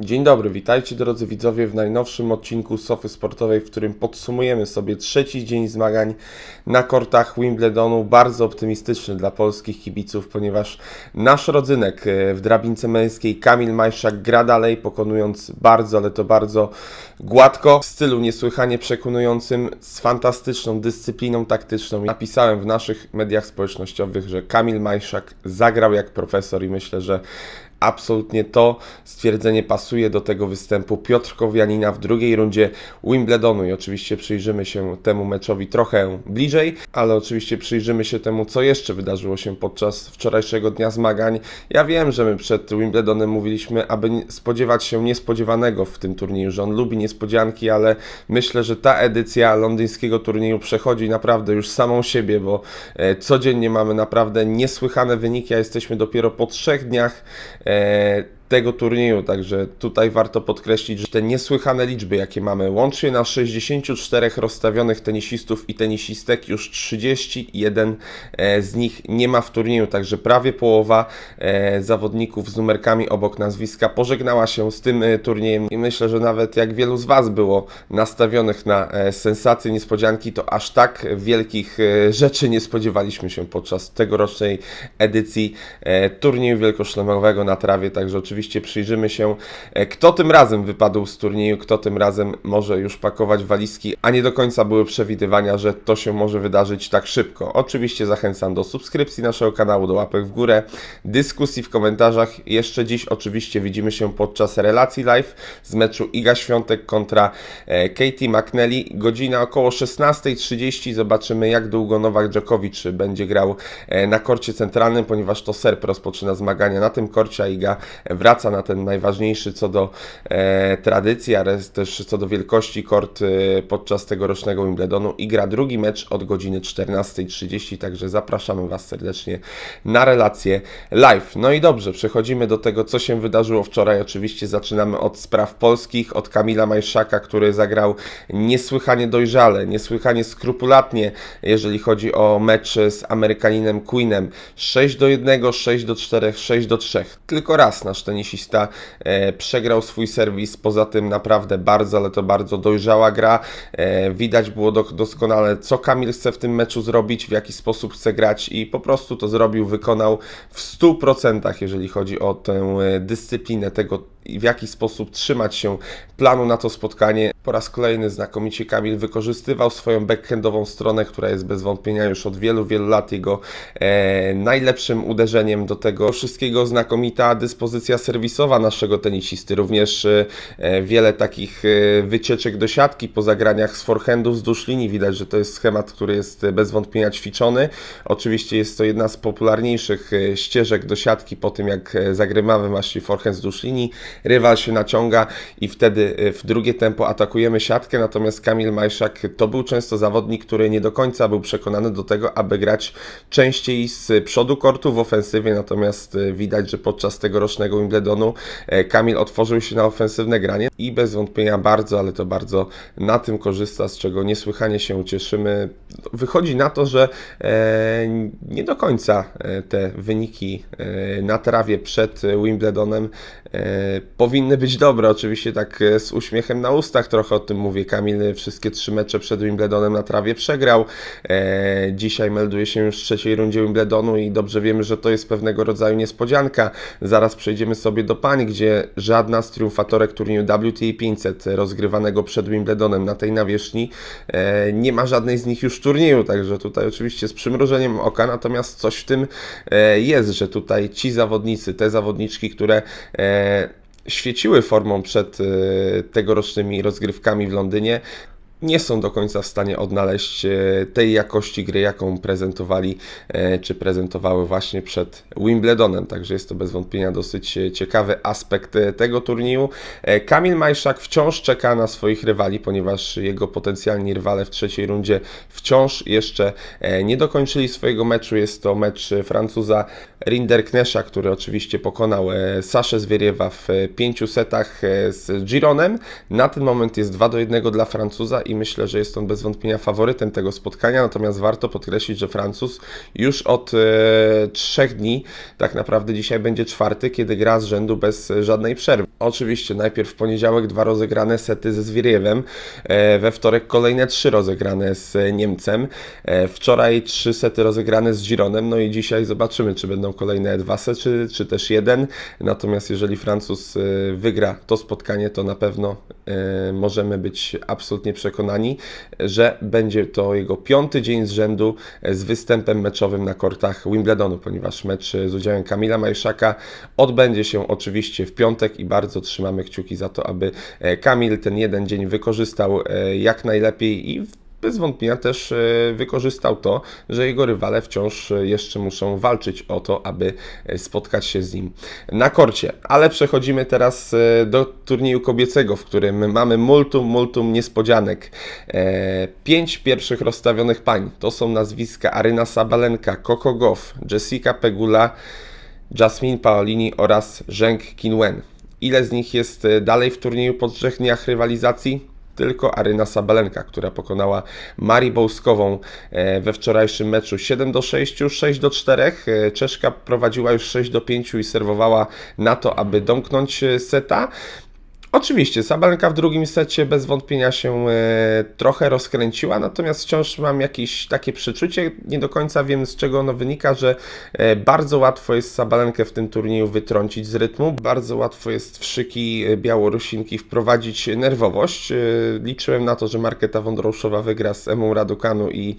Dzień dobry, witajcie drodzy widzowie w najnowszym odcinku Sofy Sportowej, w którym podsumujemy sobie trzeci dzień zmagań na kortach Wimbledonu. Bardzo optymistyczny dla polskich kibiców, ponieważ nasz rodzynek e, w drabince męskiej Kamil Majszak gra dalej, pokonując bardzo, ale to bardzo gładko, w stylu niesłychanie przekonującym, z fantastyczną dyscypliną taktyczną. Napisałem w naszych mediach społecznościowych, że Kamil Majszak zagrał jak profesor i myślę, że Absolutnie to stwierdzenie pasuje do tego występu Piotrkowianina w drugiej rundzie Wimbledonu i oczywiście przyjrzymy się temu meczowi trochę bliżej, ale oczywiście przyjrzymy się temu, co jeszcze wydarzyło się podczas wczorajszego dnia zmagań. Ja wiem, że my przed Wimbledonem mówiliśmy, aby spodziewać się niespodziewanego w tym turnieju, że on lubi niespodzianki, ale myślę, że ta edycja londyńskiego turnieju przechodzi naprawdę już samą siebie, bo e, codziennie mamy naprawdę niesłychane wyniki, a jesteśmy dopiero po trzech dniach e, tego turnieju, także tutaj warto podkreślić, że te niesłychane liczby, jakie mamy, łącznie na 64 rozstawionych tenisistów i tenisistek, już 31 e, z nich nie ma w turnieju, także prawie połowa e, zawodników z numerkami obok nazwiska pożegnała się z tym e, turniejem. I myślę, że nawet jak wielu z Was było nastawionych na sensacje, niespodzianki, to aż tak wielkich rzeczy nie spodziewaliśmy się podczas tegorocznej edycji turnieju wielkoszlemowego na trawie, także oczywiście przyjrzymy się, e, kto tym razem wypadł z turnieju, kto tym razem może już pakować walizki, a nie do końca były przewidywania, że to się może wydarzyć tak szybko. Oczywiście zachęcam do subskrypcji naszego kanału, do łapek w górę, dyskusji w komentarzach. Jeszcze dziś oczywiście widzimy się podczas relacji live z meczu Iga Świątek kontra e, Katie McNally. Godzina około 16.30. Zobaczymy jak długo Nowak Djokovic będzie grał e, na korcie centralnym, ponieważ to Serb rozpoczyna zmagania na tym korcie, a Iga wraca na ten najważniejszy co do e, tradycji, ale też co do wielkości kort e, podczas tegorocznego Wimbledonu i gra drugi mecz od godziny 14.30, także zapraszamy Was serdecznie na relację live. No i dobrze, przechodzimy do tego, co się wydarzyło wczoraj. Oczywiście zaczynamy od spraw polskich, od Kamila Majszaka, który zagrał niesłychanie dojrzale, niesłychanie skrupulatnie, jeżeli chodzi o mecz z Amerykaninem Queenem. 6 do 1, 6 do 4, 6 do 3. Tylko raz nasz tenisista e, przegrał swój serwis, poza tym naprawdę bardzo, ale to bardzo dojrzała gra. E, widać było do, doskonale, co Kamil chce w tym meczu zrobić, w jaki sposób chce grać i po prostu to zrobił, wykonał w 100%, jeżeli chodzi o tę e, dyscyplinę tego, i w jaki sposób trzymać się planu na to spotkanie. Po raz kolejny znakomicie Kamil wykorzystywał swoją backhandową stronę, która jest bez wątpienia już od wielu, wielu lat jego e, najlepszym uderzeniem do tego wszystkiego. Znakomita dyspozycja serwisowa naszego tenisisty, również e, wiele takich e, wycieczek do siatki po zagraniach z forehandu wzdłuż linii. Widać, że to jest schemat, który jest bez wątpienia ćwiczony. Oczywiście jest to jedna z popularniejszych e, ścieżek do siatki po tym, jak e, zagrywamy właśnie forehand wzdłuż linii rywal się naciąga i wtedy y, w drugie tempo atakujemy siatkę, natomiast Kamil Majszak to był często zawodnik, który nie do końca był przekonany do tego, aby grać częściej z przodu kortu w ofensywie, natomiast y, widać, że podczas tegorocznego Wimbledonu e, Kamil otworzył się na ofensywne granie i bez wątpienia bardzo, ale to bardzo na tym korzysta, z czego niesłychanie się cieszymy. Wychodzi na to, że e, nie do końca e, te wyniki na trawie przed Wimbledonem powinny być dobre. Oczywiście tak e, z uśmiechem na ustach trochę o tym mówię. Kamil e, wszystkie trzy mecze przed Wimbledonem na trawie przegrał. E, dzisiaj melduje się już w trzeciej rundzie Wimbledonu i dobrze wiemy, że to jest pewnego rodzaju niespodzianka. Zaraz przejdziemy sobie do pań, gdzie żadna z triumfatorek turnieju WTA 500 rozgrywanego przed Wimbledonem na tej nawierzchni e, nie ma żadnej z nich już turnieju, także tutaj oczywiście z przymrużeniem oka, natomiast coś w tym e, jest, że tutaj ci zawodnicy, te zawodniczki, które e, świeciły formą przed e, tegorocznymi rozgrywkami w Londynie, nie są do końca w stanie odnaleźć e, tej jakości gry, jaką prezentowali e, czy prezentowały właśnie przed Wimbledonem. Także jest to bez wątpienia dosyć e, ciekawy aspekt tego turnieju. Kamil Majszak wciąż czeka na swoich rywali, ponieważ jego potencjalni rywale w trzeciej rundzie wciąż jeszcze nie dokończyli swojego meczu. Jest to mecz Francuza Rinderknesza, który oczywiście pokonał Saszę Zwieriewa w pięciu setach z Gironem. Na ten moment jest 2 do 1 dla Francuza i myślę, że jest on bez wątpienia faworytem tego spotkania, natomiast warto podkreślić, że Francuz już od e, trzech dni, tak naprawdę dzisiaj będzie czwarty, kiedy gra z rzędu bez żadnej przerwy. Oczywiście najpierw w poniedziałek dwa rozegrane sety ze Zwiriewem, e, we wtorek kolejne trzy rozegrane z Niemcem, e, wczoraj trzy sety rozegrane z Gironem, no i dzisiaj zobaczymy, czy będą kolejne dwa sety, czy, czy też jeden. Natomiast jeżeli Francuz e, wygra to spotkanie, to na pewno e, możemy być absolutnie przekonani, że będzie to jego piąty dzień z rzędu e, z występem meczowym na kortach Wimbledonu, ponieważ mecz e, z udziałem Kamila Majszaka odbędzie się oczywiście w piątek i bardzo trzymamy kciuki za to, aby e, Kamil ten jeden dzień wykorzystał jak najlepiej i w bez wątpienia też e, wykorzystał to, że jego rywale wciąż e, jeszcze muszą walczyć o to, aby e, spotkać się z nim na korcie. Ale przechodzimy teraz do turnieju kobiecego, w którym mamy multum, multum niespodzianek. Pięć pierwszych rozstawionych pań to są nazwiska Aryna Sabalenka, Coco Goff, Jessica Pegula, Jasmine Paolini oraz Zheng Qinwen. Ile z nich jest dalej w turnieju po trzech dniach rywalizacji? Tylko Aryna Sabalenka, która pokonała Marii Bołskową e, we wczorajszym meczu 7 do 6, 6 do 4. E, Czeszka prowadziła już 6 do 5 i serwowała na to, aby domknąć e, seta. Oczywiście, Sabalenka w drugim secie bez wątpienia się e, trochę rozkręciła, natomiast wciąż mam jakieś takie przeczucie, nie do końca wiem z czego ono wynika, że e, bardzo łatwo jest Sabalenkę w tym turnieju wytrącić z rytmu, bardzo łatwo jest w szyki e, Białorusinki wprowadzić nerwowość. Liczyłem na to, że Marketa Wądroszowa wygra z Emą Radukanu i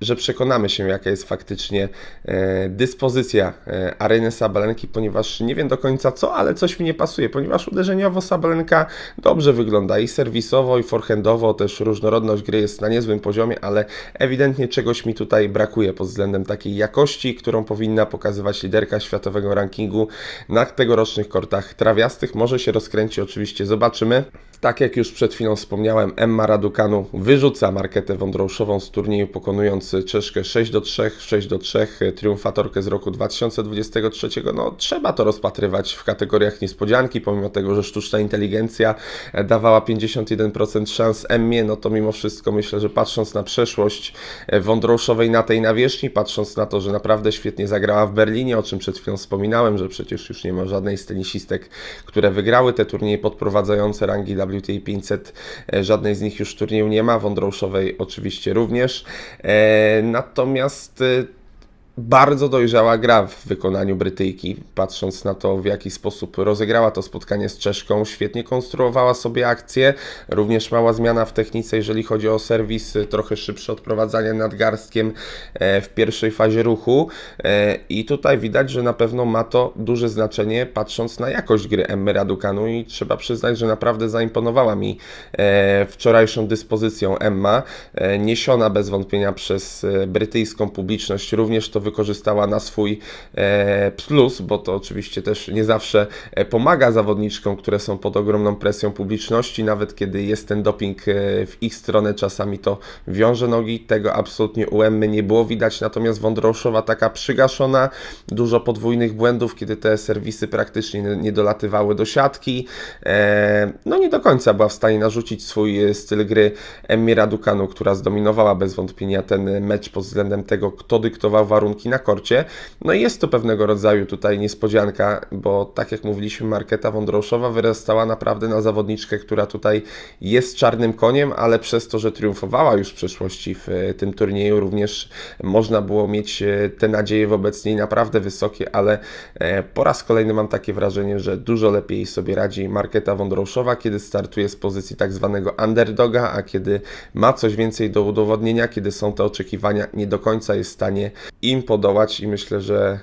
że przekonamy się jaka jest faktycznie dyspozycja Areny Sabalenki, ponieważ nie wiem do końca co, ale coś mi nie pasuje, ponieważ uderzeniowo Sabalenka dobrze wygląda i serwisowo, i forehandowo, też różnorodność gry jest na niezłym poziomie, ale ewidentnie czegoś mi tutaj brakuje pod względem takiej jakości, którą powinna pokazywać liderka światowego rankingu na tegorocznych kortach trawiastych. Może się rozkręci, oczywiście zobaczymy. Tak jak już przed chwilą wspomniałem, Emma Raducanu wyrzuca Marketę Wądroszową z turnieju, pokonując Czeszkę 6 do 3, 6 do 3, triumfatorkę z roku 2023. No, trzeba to rozpatrywać w kategoriach niespodzianki, pomimo tego, że sztuczna inteligencja dawała 51% szans Emmie, no to mimo wszystko myślę, że patrząc na przeszłość Wądroszowej na tej nawierzchni, patrząc na to, że naprawdę świetnie zagrała w Berlinie, o czym przed chwilą wspominałem, że przecież już nie ma żadnej z tenisistek, które wygrały te turnieje podprowadzające rangi 500, e, żadnej z nich już turnieju nie ma, Wądroszowej oczywiście również. E, Natomiast e, bardzo dojrzała gra w wykonaniu Brytyjki, patrząc na to, w jaki sposób rozegrała to spotkanie z Czeszką. Świetnie konstruowała sobie akcję, również mała zmiana w technice, jeżeli chodzi o serwis, trochę szybsze odprowadzanie nadgarstkiem e, w pierwszej fazie ruchu. E, I tutaj widać, że na pewno ma to duże znaczenie, patrząc na jakość gry Emmy Raducanu i trzeba przyznać, że naprawdę zaimponowała mi e, wczorajszą dyspozycją Emma, niesiona bez wątpienia przez brytyjską publiczność, również to wykorzystała na swój e, plus, bo to oczywiście też nie zawsze e, pomaga zawodniczkom, które są pod ogromną presją publiczności, nawet kiedy jest ten doping e, w ich stronę, czasami to wiąże nogi, tego absolutnie u Emmy nie było widać, natomiast Wądroszowa taka przygaszona, dużo podwójnych błędów, kiedy te serwisy praktycznie nie, dolatywały do siatki, no nie do końca była w stanie narzucić swój styl gry Emmy Raducanu, która zdominowała bez wątpienia ten mecz pod względem tego, kto dyktował warunki na korcie. No i jest to pewnego rodzaju tutaj niespodzianka, bo tak jak mówiliśmy, Marketa Wądroszowa wyrastała naprawdę na zawodniczkę, która tutaj jest czarnym koniem, ale przez to, że triumfowała już w przeszłości w e, tym turnieju, również można było mieć e, te nadzieje wobec niej naprawdę wysokie, ale e, po raz kolejny mam takie wrażenie, że dużo lepiej sobie radzi Marketa Wądroszowa, kiedy startuje z pozycji tak zwanego underdoga, a kiedy ma coś więcej do udowodnienia, kiedy są te oczekiwania, nie do końca jest w stanie im podołać i myślę, że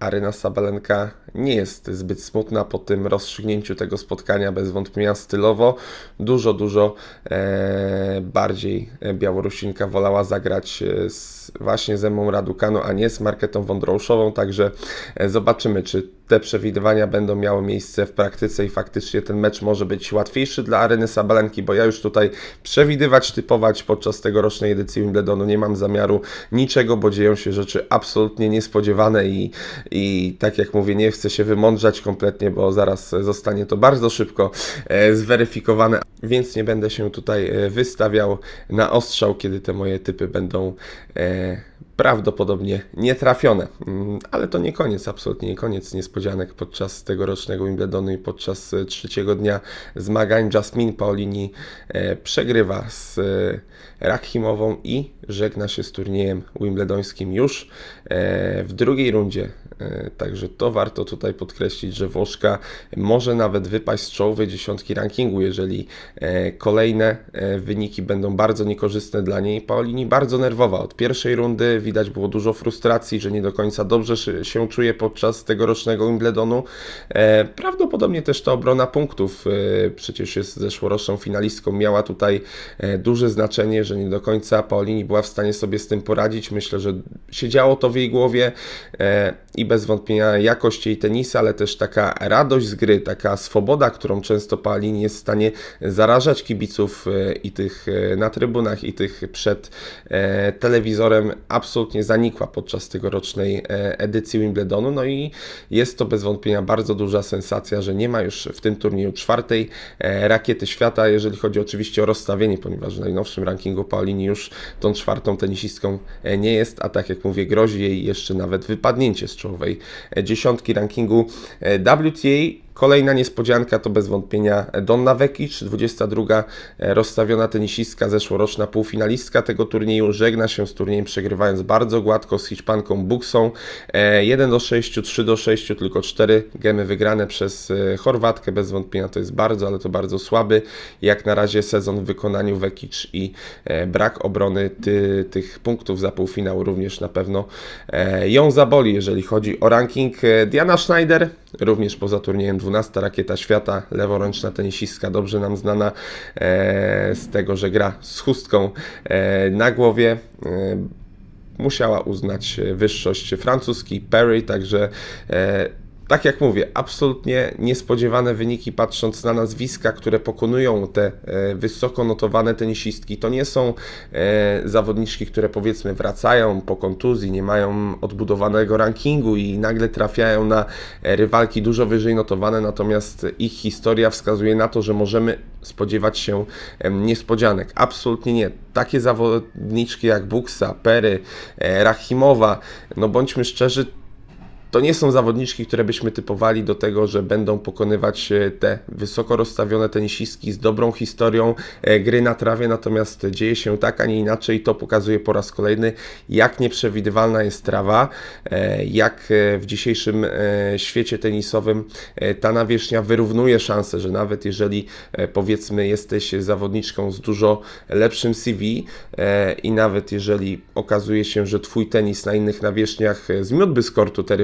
Aryna Sabalenka nie jest zbyt smutna po tym rozstrzygnięciu tego spotkania, bez wątpienia stylowo. Dużo, dużo e, bardziej Białorusinka wolała zagrać e, z, właśnie z Emmą Raducanu, a nie z Marketą Wądroszową, także e, zobaczymy, czy te przewidywania będą miały miejsce w praktyce i faktycznie ten mecz może być łatwiejszy dla Areny Sabalenki, bo ja już tutaj przewidywać, typować podczas tegorocznej edycji Wimbledonu nie mam zamiaru niczego, bo dzieją się rzeczy absolutnie niespodziewane i, i tak jak mówię, nie chcę chcę się wymądrzać kompletnie, bo zaraz zostanie to bardzo szybko e, zweryfikowane, więc nie będę się tutaj e, wystawiał na ostrzał, kiedy te moje typy będą e, prawdopodobnie nietrafione. Mm, Ale to nie koniec, absolutnie nie koniec niespodzianek podczas tegorocznego Wimbledonu i podczas trzeciego dnia zmagań. Jasmine Paolini przegrywa z Rakhimową i żegna się z turniejem wimbledońskim już w drugiej rundzie. E, Także to warto tutaj podkreślić, że Włoszka może nawet wypaść z czołowej dziesiątki rankingu, jeżeli e, kolejne e, wyniki będą bardzo niekorzystne dla niej. Paolini bardzo nerwowa. Od pierwszej rundy widać było dużo frustracji, że nie do końca dobrze się- czuje podczas tegorocznego Wimbledonu. Prawdopodobnie też ta obrona punktów, przecież jest zeszłoroczną finalistką, miała tutaj duże znaczenie, że nie do końca Paolini była w stanie sobie z tym poradzić. Myślę, że siedziało to w jej głowie e, bez wątpienia jakość jej tenisa, ale też taka radość z gry, taka swoboda, którą często Paolini jest w stanie zarażać kibiców e, i tych e, na trybunach, i tych przed e, telewizorem, absolutnie zanikła podczas tegorocznej edycji Wimbledonu. No i jest to bez wątpienia bardzo duża sensacja, że nie ma już w tym turnieju czwartej rakiety świata, jeżeli chodzi oczywiście o rozstawienie, ponieważ w najnowszym rankingu Paolini już tą czwartą tenisistką nie jest, a tak jak mówię, grozi jej jeszcze nawet wypadnięcie z e, dziesiątki rankingu e, WTA. Kolejna niespodzianka to bez wątpienia Donna Vekic, 22 rozstawiona tenisistka, zeszłoroczna półfinalistka tego turnieju, żegna się z turniejem przegrywając bardzo gładko z Hiszpanką Buksą. E, 1 do 6, 3 do 6, tylko 4 gemy wygrane przez e, Chorwatkę, bez wątpienia to jest bardzo, ale to bardzo słaby jak na razie sezon w wykonaniu Vekic i e, brak obrony ty, tych punktów za półfinał również na pewno e, ją zaboli, jeżeli chodzi o ranking. E, Diana Schneider, również poza turniejem 12 rakieta świata, leworęczna tenisistka, dobrze nam znana e, z tego, że gra z chustką e, na głowie. E, musiała uznać wyższość francuski Perry, także tak jak mówię, absolutnie niespodziewane wyniki patrząc na nazwiska, które pokonują te e, wysoko notowane tenisistki. To nie są e, zawodniczki, które powiedzmy wracają po kontuzji, nie mają odbudowanego rankingu i nagle trafiają na e, rywalki dużo wyżej notowane, natomiast ich historia wskazuje na to, że możemy spodziewać się niespodzianek. Absolutnie nie. Takie zawodniczki jak Buksa, Pery, Rachimowa, no bądźmy szczerzy, to nie są zawodniczki, które byśmy typowali do tego, że będą pokonywać e, te wysoko rozstawione tenisistki z dobrą historią e, gry na trawie, natomiast dzieje się tak, a nie inaczej. To pokazuje po raz kolejny, jak nieprzewidywalna jest trawa, e, jak w dzisiejszym świecie tenisowym ta nawierzchnia wyrównuje szanse, że nawet jeżeli powiedzmy jesteś zawodniczką z dużo lepszym CV i nawet jeżeli okazuje się, że twój tenis na innych nawierzchniach zmiótłby z kortu te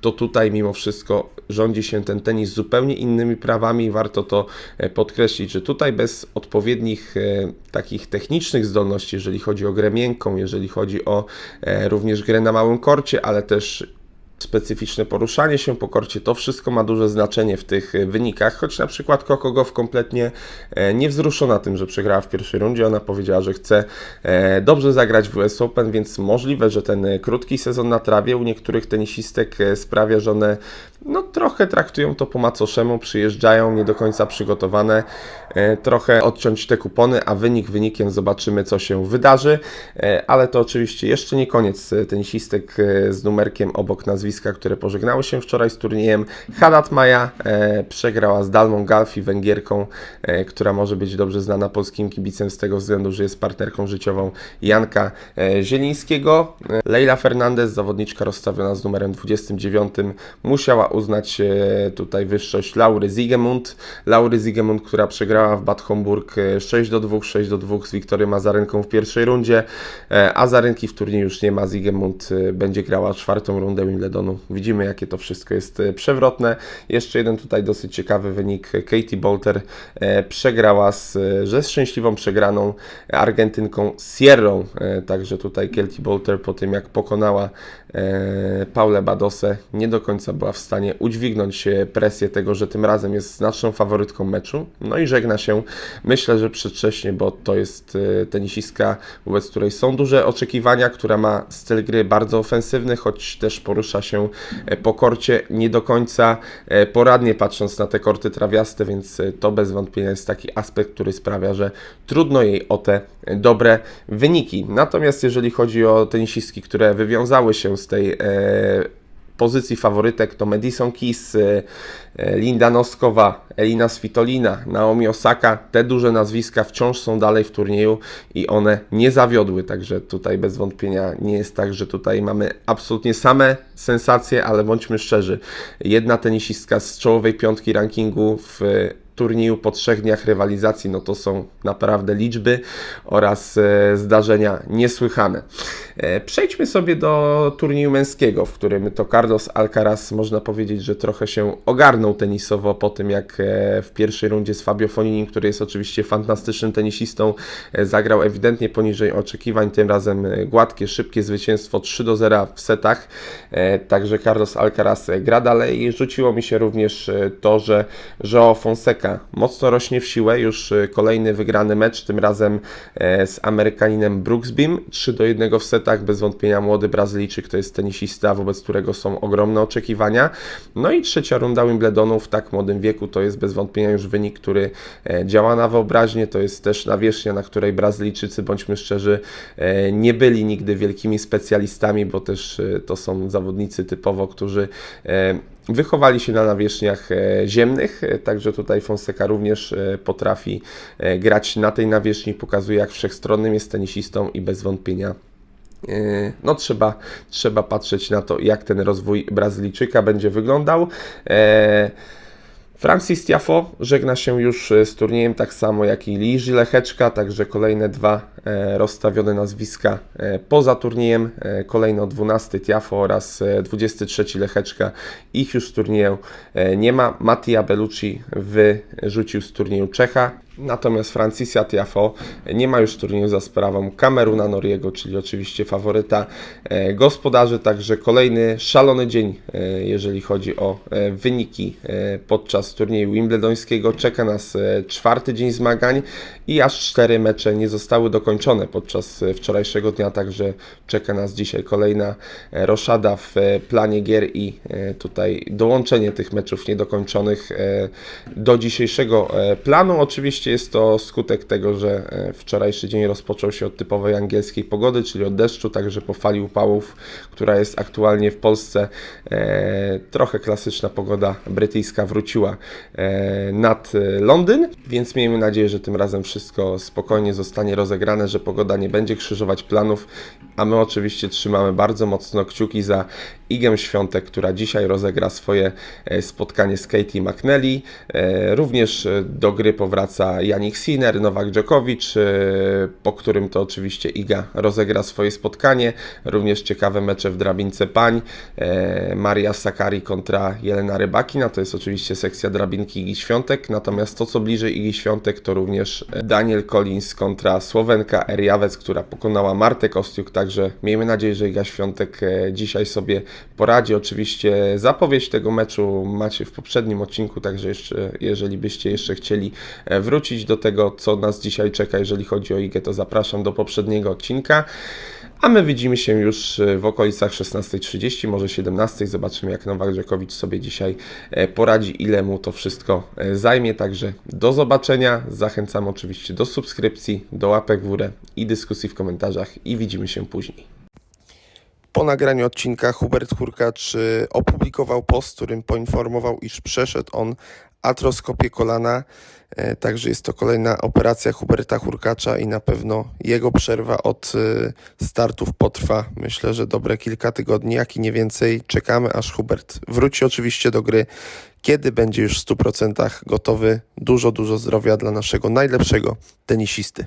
to tutaj mimo wszystko rządzi się ten tenis zupełnie innymi prawami. Warto to e, podkreślić, że tutaj bez odpowiednich e, takich technicznych zdolności, jeżeli chodzi o grę miękką, jeżeli chodzi o e, również grę na małym korcie, ale też specyficzne poruszanie się po korcie, to wszystko ma duże znaczenie w tych e, wynikach, choć na przykład Coco Gauff kompletnie e, nie wzruszona tym, że przegrała w pierwszej rundzie, ona powiedziała, że chce e, dobrze zagrać w US Open, więc możliwe, że ten krótki sezon na trawie u niektórych tenisistek sprawia, że one no trochę traktują to po macoszemu, przyjeżdżają nie do końca przygotowane, trochę odciąć te kupony, a wynik wynikiem zobaczymy, co się wydarzy, e, ale to oczywiście jeszcze nie koniec e, tenisistek e, z numerkiem obok nazwiska, które pożegnały się wczoraj z turniejem. Hadat Maja e, przegrała z Dalmą Galfi, Węgierką, e, która może być dobrze znana polskim kibicem z tego względu, że jest partnerką życiową Janka e, Zielińskiego. E, Leila Fernandez, zawodniczka rozstawiona z numerem 29, musiała uznać e, tutaj wyższość Laury Zigemund. Laury Zigemund, która przegrała w Bad Homburg e, 6 do 2, 6 do 2 z Wiktorią Mazarenką w pierwszej rundzie. E, Azarenki w turnieju już nie ma. Zigemund e, będzie grała czwartą rundę Wimbledonu. Widzimy, jakie to wszystko jest e, przewrotne. Jeszcze jeden tutaj dosyć ciekawy wynik. Katie Bolter e, przegrała z, e, ze szczęśliwą przegraną Argentynką Sierrą. E, Także tutaj Katie Bolter po tym, jak pokonała e, Paulę Badosę nie do końca była w stanie udźwignąć e, presję tego, że tym razem jest znaczną faworytką meczu. No i żegna się, myślę, że przedwcześnie, bo to jest e, tenisistka, wobec której są duże oczekiwania, która ma styl gry bardzo ofensywny, choć też porusza się e, po korcie nie do końca e, poradnie patrząc na te korty trawiaste, więc e, to bez wątpienia jest taki aspekt, który sprawia, że trudno jej o te dobre wyniki. Natomiast jeżeli chodzi o tenisistki, które wywiązały się z tej pozycji faworytek to Madison Keys, e, e, Linda Noskowa, Elina Svitolina, Naomi Osaka. Te duże nazwiska wciąż są dalej w turnieju i one nie zawiodły, także tutaj bez wątpienia nie jest tak, że tutaj mamy absolutnie same sensacje, ale bądźmy szczerzy, jedna tenisistka z czołowej piątki rankingu w turnieju po trzech dniach rywalizacji, no to są naprawdę liczby oraz e, zdarzenia niesłychane. E, Przejdźmy sobie do turnieju męskiego, w którym to Carlos Alcaraz można powiedzieć, że trochę się ogarnął tenisowo po tym, jak e, w pierwszej rundzie z Fabio Fonini, który jest oczywiście fantastycznym tenisistą, zagrał ewidentnie poniżej oczekiwań, tym razem gładkie, szybkie zwycięstwo 3 do 0 w setach, także Carlos Alcaraz gra dalej. Rzuciło mi się również to, że Joao Fonseca mocno rośnie w siłę, już e, kolejny wygrany mecz, tym razem e, z Amerykaninem Brooksbym, 3 do 1 w setach, bez wątpienia młody Brazylijczyk to jest tenisista, wobec którego są ogromne oczekiwania. No i trzecia runda Wimbledonu w tak młodym wieku to jest bez wątpienia już wynik, który e, działa na wyobraźnię, to jest też nawierzchnia, na której Brazylijczycy, bądźmy szczerzy, e, nie byli nigdy wielkimi specjalistami, bo też to są zawodnicy typowo, którzy wychowali się na nawierzchniach e, ziemnych, e, także tutaj Fonseca również e, potrafi grać na tej nawierzchni, pokazuje jak wszechstronnym jest tenisistą i bez wątpienia no trzeba, trzeba patrzeć na to, jak ten rozwój Brazylijczyka będzie wyglądał. Francis Tiafo żegna się już e, z turniejem, tak samo jak i Liży Lecheczka, także kolejne dwa e, rozstawione nazwiska e, poza turniejem. Kolejno 12 Tiafo oraz e, 23 Lecheczka. Ich już z turnieju nie ma. Mattia Bellucci wyrzucił z turnieju Czecha. Natomiast Francisia Tiafo nie ma już turnieju za sprawą Kameruna Noriego, czyli oczywiście faworyta e, gospodarzy. Także kolejny szalony dzień, e, jeżeli chodzi o e, wyniki podczas turnieju Wimbledońskiego. Czeka nas czwarty dzień zmagań i aż cztery mecze nie zostały dokończone podczas wczorajszego dnia, także czeka nas dzisiaj kolejna roszada w planie gier i tutaj dołączenie tych meczów niedokończonych do dzisiejszego planu. Oczywiście jest to skutek tego, że e, wczorajszy dzień rozpoczął się od typowej angielskiej pogody, czyli od deszczu, także po fali upałów, która jest aktualnie w Polsce, e, trochę klasyczna pogoda brytyjska wróciła e, nad Londyn, więc miejmy nadzieję, że tym razem wszystko spokojnie zostanie rozegrane, że pogoda nie będzie krzyżować planów, a my oczywiście trzymamy bardzo mocno kciuki za Igę Świątek, która dzisiaj rozegra swoje spotkanie z Katie McNally. Również do gry powraca Janik Sinner, Nowak Djokovic, e, po którym to oczywiście Iga rozegra swoje spotkanie. Również ciekawe mecze w drabince pań. E, Maria Sakari kontra Jelena Rybakina, to jest oczywiście sekcja drabinki Igi Świątek. Natomiast to, co bliżej Igi Świątek, to również Daniel Collins kontra Słowenka Eriawec, która pokonała Martę Kostiuk. Także miejmy nadzieję, że Iga Świątek e, dzisiaj sobie poradzi. Oczywiście zapowiedź tego meczu macie w poprzednim odcinku, także jeszcze, jeżeli byście jeszcze chcieli e, wrócić do tego, co nas dzisiaj czeka, jeżeli chodzi o Igę, to zapraszam do poprzedniego odcinka. A my widzimy się już e, w okolicach 16.30, może 17.00. Zobaczymy, jak Nowak Dżokowicz sobie dzisiaj e, poradzi, ile mu to wszystko e, zajmie. Także do zobaczenia. Zachęcam oczywiście do subskrypcji, do łapek w górę i dyskusji w komentarzach i widzimy się później. Po nagraniu odcinka Hubert Hurkacz y, opublikował post, którym poinformował, iż przeszedł on atroskopię kolana. E, Także jest to kolejna operacja Huberta Hurkacza i na pewno jego przerwa od y, startów potrwa myślę, że dobre kilka tygodni, jak i nie więcej. Czekamy aż Hubert wróci oczywiście do gry, kiedy będzie już w 100% gotowy. Dużo, dużo zdrowia dla naszego najlepszego tenisisty.